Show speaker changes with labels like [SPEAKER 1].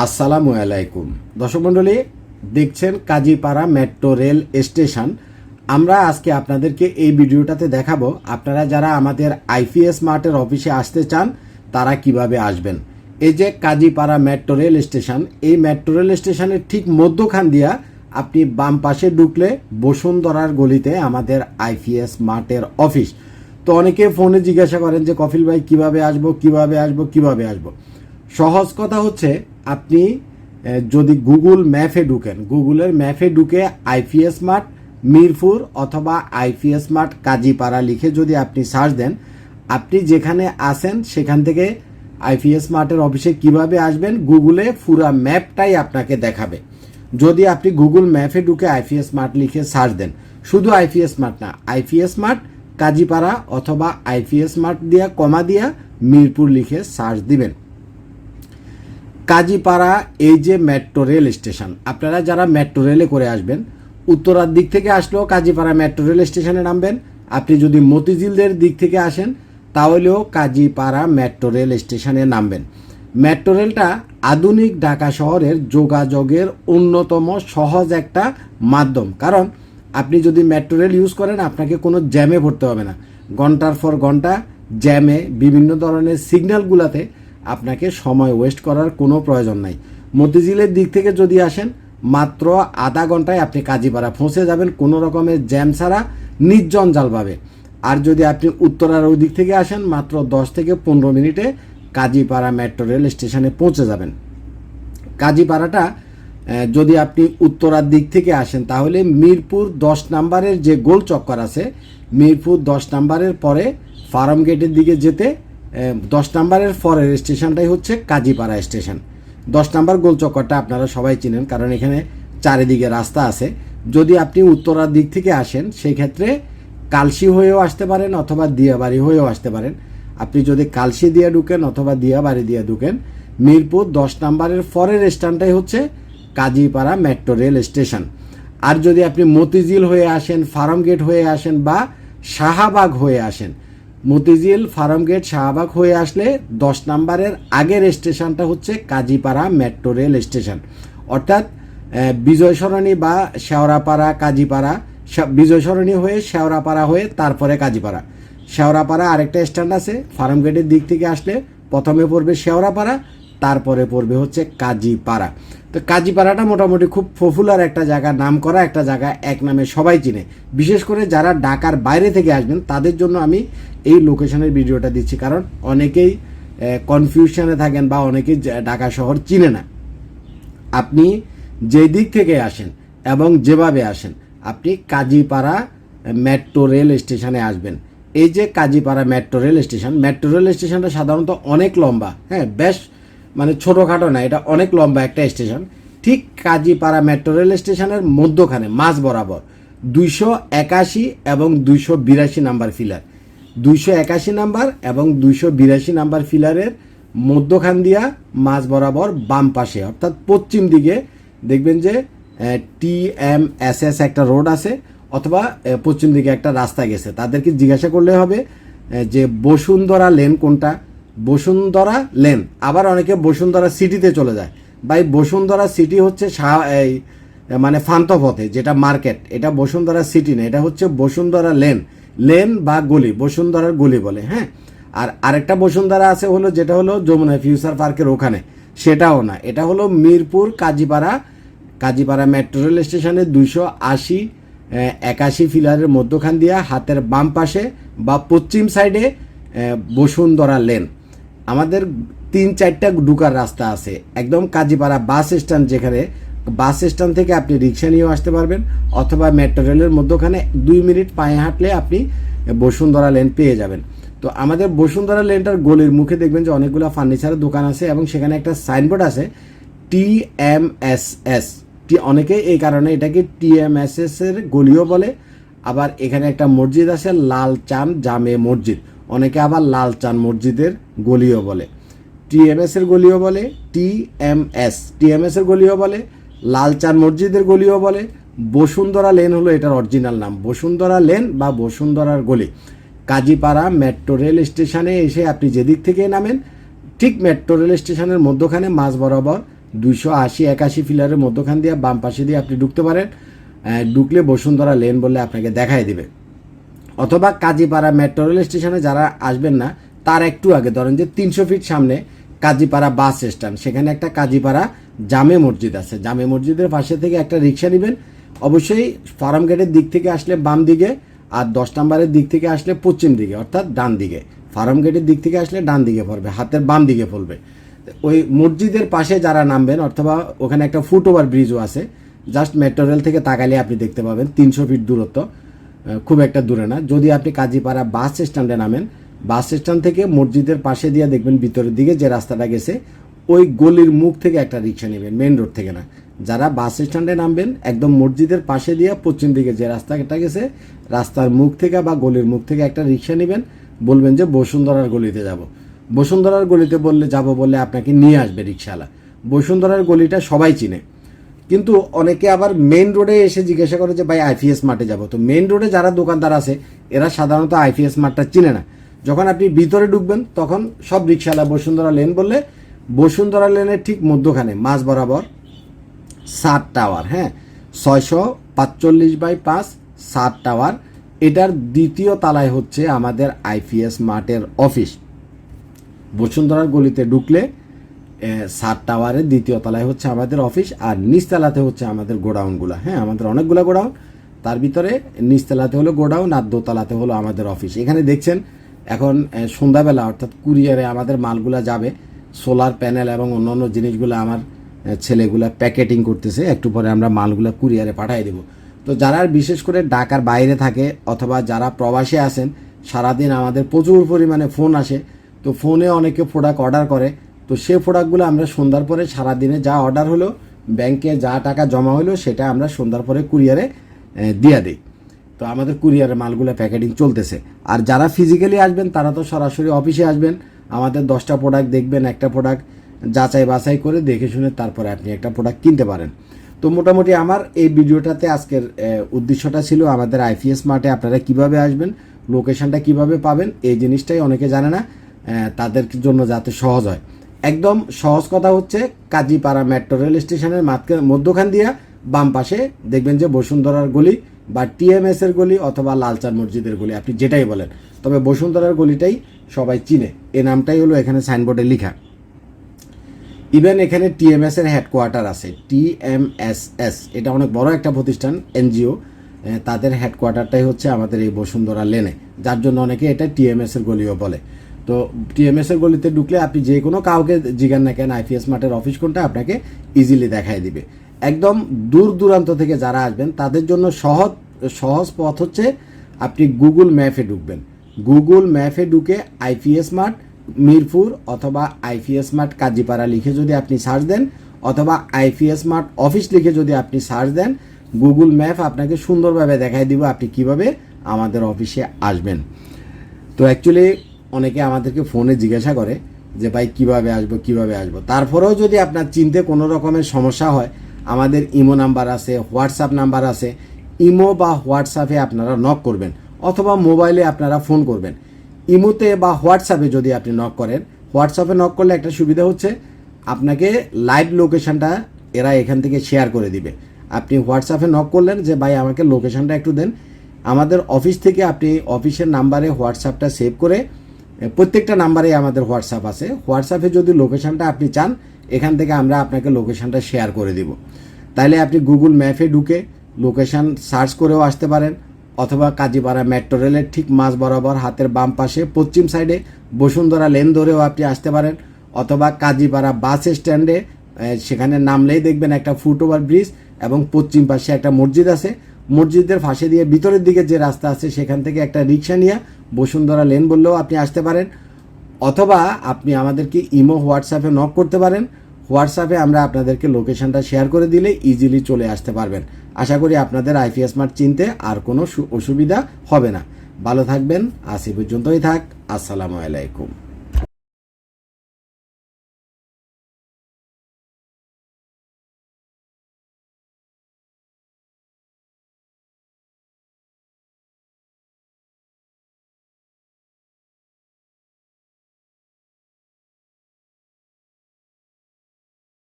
[SPEAKER 1] আসসালামু আলাইকুম। দর্শক মণ্ডলী, দেখছেন কাজীপাড়া মেট্রো রেল স্টেশন। আমরা আজকে আপনাদেরকে এই ভিডিওটাতে দেখাবো, আপনারা যারা আমাদের আইপিএস মার্টের অফিসে আসতে চান, তারা কীভাবে আসবেন। এই যে কাজীপাড়া মেট্রো রেল স্টেশন, এই মেট্রো রেল স্টেশনের ঠিক মধ্যখান দিয়া আপনি বাম পাশে ঢুকলে বসুন্ধরার গলিতে আমাদের আইপিএস মার্টের অফিস। তো অনেকে ফোনে জিজ্ঞাসা করেন যে কফিল ভাই, কীভাবে আসব কীভাবে আসব কীভাবে আসব? সহজ কথা হচ্ছে আপনি যদি গুগল ম্যাপে ঢুকেন গুগলের ম্যাপে ঢুকে আইপিএস মার্ট মিরপুর অথবা আইপিএস মার্ট কাজীপাড়া লিখে যদি আপনি সার্চ দেন, আপনি যেখানে আসেন সেখান থেকে আইপিএস মার্টের অফিসে কীভাবে আসবেন গুগলে পুরা ম্যাপটাই আপনাকে দেখাবে। যদি আপনি গুগল ম্যাপে ঢুকে আইপিএস মার্ট লিখে সার্চ দেন, শুধু আইপিএস মার্ট না আইপিএস মার্ট কাজীপাড়া অথবা আইপিএস মার্ট দিয়া, কমা দিয়া মিরপুর লিখে সার্চ দিবেন। কাজীপাড়া এই যে মেট্রো রেল স্টেশন আপনারা যারা মেট্রো রেলে করে আসবেন, উত্তরার দিক থেকে আসলেও কাজীপাড়া মেট্রো রেল স্টেশনে নামবেন। আপনি যদি মতিঝিলদের দিক থেকে আসেন, তাহলেও কাজীপাড়া মেট্রো রেল স্টেশনে নামবেন। মেট্রো রেলটা আধুনিক ঢাকা শহরের যোগাযোগের অন্যতম সহজ একটা মাধ্যম। কারণ আপনি যদি মেট্রো রেল ইউজ করেন, আপনাকে কোনো জ্যামে পড়তে হবে না। ঘণ্টার পর ঘণ্টা জ্যামে বিভিন্ন ধরনের সিগন্যালগুলোতে আপনাকে সময় ওয়েস্ট করার কোনো প্রয়োজন নাই। মতিঝিলের দিক থেকে যদি আসেন, মাত্র আধা ঘন্টায় আপনি কাজীপাড়া পৌঁছে যাবেন, কোনো রকমের জ্যাম ছাড়া নির্জঞ্জালভাবে আর যদি আপনি উত্তরার ওই দিক থেকে আসেন, মাত্র দশ থেকে পনেরো মিনিটে কাজীপাড়া মেট্রো রেল স্টেশনে পৌঁছে যাবেন। কাজীপাড়াটা যদি আপনি উত্তরার দিক থেকে আসেন, তাহলে মিরপুর দশ নাম্বারের যে গোল চক্কর আছে, মিরপুর দশ নাম্বারের পরে ফার্ম গেটের দিকে যেতে দশ নাম্বারের পরের স্টেশনটাই হচ্ছে কাজীপাড়া স্টেশন। দশ নাম্বার গোল চক্করটা আপনারা সবাই চিনেন, কারণ এখানে চারিদিকে রাস্তা আছে। যদি আপনি উত্তরার দিক থেকে আসেন সেই ক্ষেত্রে কালসি হয়েও আসতে পারেন অথবা দিয়াবাড়ি হয়েও আসতে পারেন। আপনি যদি কালসি দিয়ে ঢুকেন অথবা দিয়াবাড়ি দিয়ে ঢুকেন, মিরপুর দশ নাম্বারের পরের স্ট্যান্ডটাই হচ্ছে কাজীপাড়া মেট্রো রেল স্টেশন। আর যদি আপনি মতিঝিল হয়ে আসেন ফার্ম গেট হয়ে আসেন বা শাহাবাগ হয়ে আসেন মতিঝিল ফার্ম গেট শাহবাগ হয়ে আসলে দশ নাম্বারের আগের স্টেশনটা হচ্ছে কাজীপাড়া মেট্রো রেল স্টেশন। অর্থাৎ বিজয় সরণি বা শেওড়াপাড়া কাজীপাড়া বিজয় সরণি হয়ে শেওড়াপাড়া হয়ে তারপরে কাজীপাড়া। শেওড়াপাড়া আরেকটা স্ট্যান্ড আছে ফার্ম গেটের দিক থেকে আসলে প্রথমে পড়বে শেওড়াপাড়া তারপরে পড়বে হচ্ছে কাজীপাড়া। তো কাজীপাড়াটা মোটামুটি খুব পপুলার একটা জায়গা নাম করা একটা জায়গা, এক নামে সবাই চিনে। বিশেষ করে যারা ঢাকার বাইরে থেকে আসবেন, তাদের জন্য আমি এই লোকেশনের ভিডিওটা দিচ্ছি, কারণ অনেকেই কনফিউশনে থাকেন বা অনেকেই ঢাকা শহর চিনে না। আপনি যে দিক থেকে আসেন এবং যেভাবে আসেন, আপনি কাজীপাড়া মেট্রো রেল স্টেশনে আসবেন। এই যে Kazipara metro rail station metro rail স্টেশনটা সাধারণত অনেক লম্বা হ্যাঁ বেশ মানে ছোটোখাটো না, এটা অনেক লম্বা একটা স্টেশন। ঠিক কাজীপাড়া মেট্রো রেল স্টেশনের মধ্যখানে, মাঝ বরাবর। দুইশো একাশি এবং দুইশো বিরাশি নাম্বার ফিলার। দুইশো একাশি নাম্বার এবং দুইশো বিরাশি নাম্বার ফিলারের মধ্যখান দিয়া মাঝ বরাবর বাম পাশে, অর্থাৎ পশ্চিম দিকে। দেখবেন যে টি এম এস এস একটা রোড আছে, অথবা পশ্চিম দিকে একটা রাস্তা গেছে। তাদেরকে জিজ্ঞাসা করলে হবে যে বসুন্ধরা লেন কোনটা? বসুন্ধরা লেন। আবার অনেকে বসুন্ধরা সিটিতে চলে যায়। ভাই, বসুন্ধরা সিটি হচ্ছে এই মানে ফান্তপথে যেটা মার্কেট। এটা বসুন্ধরা সিটি না, এটা হচ্ছে বসুন্ধরা লেন। লেন বা গলি, বসুন্ধরার গলি বলে হ্যাঁ? আর আরেকটা বসুন্ধরা আছে হলো, যেটা হলো যমুনা ফিউচার পার্কের ওখানে। সেটাও না, এটা হলো মিরপুর কাজীপাড়া কাজীপাড়া মেট্রো রেল স্টেশনে দুইশো আশি একাশি ফিলারের মধ্যখান দিয়া, হাতের বাম পাশে বা পশ্চিম সাইডে বসুন্ধরা লেন। আমাদের তিন চারটা ঢুকার রাস্তা আছে। একদম কাজীপাড়া বাস স্ট্যান্ড যেখানে বাস স্ট্যান্ড থেকে আপনি রিক্সা নিয়েও আসতে পারবেন অথবা মেট্রো রেলের মধ্যখানে দুই মিনিট পায়ে হাঁটলে আপনি বসুন্ধরা লেন পেয়ে যাবেন। তো আমাদের বসুন্ধরা লেনটার গলির মুখে দেখবেন যে অনেকগুলো ফার্নিচারের দোকান আছে এবং সেখানে একটা সাইনবোর্ড আছে T M S S T অনেকে এই কারণে এটাকে টি এম এস এস এর গলিও বলে। আবার এখানে একটা মসজিদ আছে, লাল চান জামে মসজিদ। অনেকে আবার লাল চান মসজিদের গলিও বলে। টিএমএস এর গলিও বলে, টিএমএস। টিএমএস এর গলিও বলে, লাল লালচান মসজিদের গলিও বলে। বসুন্ধরা লেন হলো এটার অরিজিনাল নাম। বসুন্ধরা লেন বা বসুন্ধরার গলি। কাজীপাড়া মেট্রো রেল স্টেশনে এসে আপনি যেদিক থেকে নামেন, ঠিক মেট্রো রেল স্টেশনের মধ্যখানে মাঝ বরাবর দুইশো আশি একাশি ফিলারের মধ্যখান দিয়ে বাম পাশে দিয়ে আপনি ঢুকতে পারেন। ঢুকলে বসুন্ধরা লেন বললে আপনাকে দেখাই দিবে। অথবা কাজীপাড়া মেট্রো রেল স্টেশনে যারা আসবেন না, তার একটু আগে ধরেন যে তিনশো ফিট সামনে কাজীপাড়া বাস স্ট্যান্ড সেখানে একটা কাজীপাড়া জামে মসজিদ আছে। জামে মসজিদের পাশে থেকে একটা রিক্সা নেবেন। অবশ্যই ফার্ম গেটের দিক থেকে আসলে বাম দিকে আর দশ নম্বরের দিক থেকে আসলে পশ্চিম দিকে, অর্থাৎ ডান দিকে। ফার্ম গেটের দিক থেকে আসলে ডান দিকে পড়বে, হাতের বাম দিকে পড়বে। ওই মসজিদের পাশে যারা নামবেন, অথবা ওখানে একটা ফুট ওভার ব্রিজও আছে জাস্ট মেট্রো রেল থেকে তাকালে আপনি দেখতে পাবেন তিনশো ফিট দূরত্ব। খুব একটা দূরে না। যদি আপনি কাজীপাড়া বাস স্ট্যান্ডে নামেন, বাস স্ট্যান্ড থেকে মসজিদের পাশে দিয়ে দেখবেন ভিতরের দিকে যে রাস্তাটা গেছে, ওই গলির মুখ থেকে একটা রিক্সা নেবেন মেন রোড থেকে না। যারা বাস স্ট্যান্ডে নামবেন, একদম মসজিদের পাশে দিয়ে পশ্চিম দিকে যে রাস্তাটা গেছে, রাস্তার মুখ থেকে বা গলির মুখ থেকে একটা রিক্সা নেবেন, বলবেন যে বসুন্ধরার গলিতে যাব। বসুন্ধরার গলিতে বললে যাব বললে আপনাকে নিয়ে আসবে রিক্সাওয়ালা বসুন্ধরার গলিটা সবাই চিনে। কিন্তু অনেকে আবার মেন রোডে এসে জিজ্ঞাসা করে যে, ভাই আইপিএস মাঠে যাব। তো মেন রোডে যারা দোকানদার আছে, এরা সাধারণত আইপিএস মাঠটা চিনে না। যখন আপনি ভিতরে ঢুকবেন, তখন সব রিক্সাওয়ালা বসুন্ধরা লেন বললে, বসুন্ধরা লেনের ঠিক মধ্যখানে, মাঝ বরাবর সাত টাওয়ার হ্যাঁ? ছয়শো পাঁচচল্লিশ বাই পাঁচ সাত টাওয়ার এটার দ্বিতীয় তালায় হচ্ছে আমাদের আইপিএস মার্টের অফিস বসুন্ধরার গলিতে ঢুকলে সাত টাওয়ারের দ্বিতীয় তলায় হচ্ছে আমাদের অফিস আর নিচতলাতে হচ্ছে আমাদের গোডাউনগুলো। হ্যাঁ আমাদের অনেকগুলো গোডাউন। তার ভিতরে নিচতলাতে হলো গোডাউন আর দোতলাতে হলো আমাদের অফিস। এখানে দেখছেন, এখন সন্ধ্যাবেলা, অর্থাৎ কুরিয়ারে আমাদের মালগুলা যাবে। সোলার প্যানেল এবং অন্যান্য জিনিসগুলো আমার ছেলেগুলো প্যাকেটিং করতেছে। একটু পরে আমরা মালগুলা কুরিয়ারে পাঠিয়ে দেবো। তো যারা বিশেষ করে ঢাকার বাইরে থাকে অথবা যারা প্রবাসে আসেন সারাদিন আমাদের প্রচুর পরিমাণে ফোন আসে। তো ফোনে অনেকে প্রোডাক্ট অর্ডার করে। তো সেই প্রোডাক্টগুলো আমরা সন্ধ্যার পরে সারাদিনে যা অর্ডার হলো ব্যাংকে যা টাকা জমা হলো সেটা আমরা সন্ধ্যার পরে কুরিয়ারে দিয়ে দিই। তো আমাদের কুরিয়ারে মালগুলো প্যাকেটিং চলতেছে। আর যারা ফিজিক্যালি আসবেন, তারা তো সরাসরি অফিসে আসবেন। আমাদের দশটা প্রোডাক্ট দেখবেন, একটা প্রোডাক্ট যাচাই বাছাই করে দেখে শুনে তারপরে আপনি একটা প্রোডাক্ট কিনতে পারেন। তো মোটামুটি আমার এই ভিডিওটাতে আজকের উদ্দেশ্যটা ছিল আমাদের আইপিএস মার্টে আপনারা কীভাবে আসবেন লোকেশনটা কীভাবে পাবেন, এই জিনিসটাই অনেকে জানে না তাদের জন্য যাতে সহজ হয়। একদম সহজ কথা হচ্ছে কাজীপাড়া মেট্রো রেল স্টেশনের মধ্যখান দিয়া বাম পাশে দেখবেন যে বসুন্ধরার গলি বা টিএমএস এর গলি অথবা লালচাঁদ মসজিদের গলি, আপনি যেটাই বলেন। তবে বসুন্ধরার গলিটাই সবাই চিনে। এ নামটাই হলো এখানে সাইনবোর্ডে লেখা। ইভেন এখানে টিএমএস এর হেডকোয়ার্টার আছে। টিএমএসএস এটা অনেক বড় একটা প্রতিষ্ঠান, এনজিও। তাদের হেডকোয়ার্টারটাই হচ্ছে আমাদের এই বসুন্ধরা লেনে যার জন্য অনেকে এটা টিএমএস এর গলিও বলে। তো টিএমএস এর গলিতে ঢুকলে আপনি যে কোনো কাউকে জিগান না কেন আইপিএস মার্টের অফিস কোনটা আপনাকে ইজিলি দেখাই দিবে। একদম দূর দূরান্ত থেকে যারা আসবেন, তাদের জন্য সহজ সহজ পথ হচ্ছে আপনি গুগল ম্যাপে ঢুকবেন। গুগল ম্যাপে ঢুকে আইপিএস মার্ট মিরপুর অথবা আইপিএস মার্ট কাজীপাড়া লিখে যদি আপনি সার্চ দেন, অথবা আইপিএস মার্ট অফিস লিখে যদি আপনি সার্চ দেন গুগল ম্যাপ আপনাকে সুন্দরভাবে দেখাই দিব আপনি কীভাবে আমাদের অফিসে আসবেন। তো অ্যাকচুয়ালি অনেকে আমাদেরকে ফোনে জিজ্ঞাসা করে যে, ভাই, কীভাবে আসব কীভাবে আসব? তারপরেও যদি আপনার চিনতে কোনো রকমের সমস্যা হয়, আমাদের ইমো নাম্বার আছে, হোয়াটসঅ্যাপ নাম্বার আছে, ইমো বা হোয়াটসঅ্যাপে আপনারা নক করবেন অথবা মোবাইলে আপনারা ফোন করবেন। ইমোতে বা হোয়াটসঅ্যাপে যদি আপনি নক করেন, হোয়াটসঅ্যাপে নক করলে একটা সুবিধা হচ্ছে, আপনাকে লাইভ লোকেশনটা এরা এখান থেকে শেয়ার করে দিবে। আপনি হোয়াটসঅ্যাপে নক করলেন যে, ভাই, আমাকে লোকেশনটা একটু দেন। আমাদের অফিস থেকে আপনি অফিসের নাম্বারে হোয়াটসঅ্যাপটা সেভ করে প্রত্যেকটা নাম্বারে আমাদের হোয়াটসঅ্যাপ আছে। হোয়াটসঅ্যাপে যদি লোকেশনটা আপনি চান, এখান থেকে আমরা আপনাকে লোকেশনটা শেয়ার করে দিব। তাইলে আপনি গুগল ম্যাপে ঢুকে লোকেশন সার্চ করেও আসতে পারেন, অথবা কাজীপাড়া মেট্রো রেলের ঠিক মাঝ বরাবর হাতের বাম পাশে পশ্চিম সাইডে বসুন্ধরা লেন ধরেও আপনি আসতে পারেন, অথবা কাজীপাড়া বাস স্ট্যান্ডে সেখানে নামলেই দেখবেন একটা ফুট ওভার ব্রিজ এবং পশ্চিম পাশে একটা মসজিদ আছে। মসজিদের ফাঁসে দিয়ে ভিতরের দিকে যে রাস্তা আছে, সেখান থেকে একটা রিক্সা নিয়ে বসুন্ধরা লেন বললেও আপনি আসতে পারেন। অথবা আপনি আমাদেরকে ইমো, হোয়াটসঅ্যাপে নক করতে পারেন। হোয়াটসঅ্যাপে আমরা আপনাদেরকে লোকেশনটা শেয়ার করে দিলে ইজিলি চলে আসতে পারবেন। আশা করি আপনাদের আইপিএস মার্ট চিনতে আর কোনো অসুবিধা হবে না। ভালো থাকবেন, আজ পর্যন্তই থাক। আসসালামু আলাইকুম।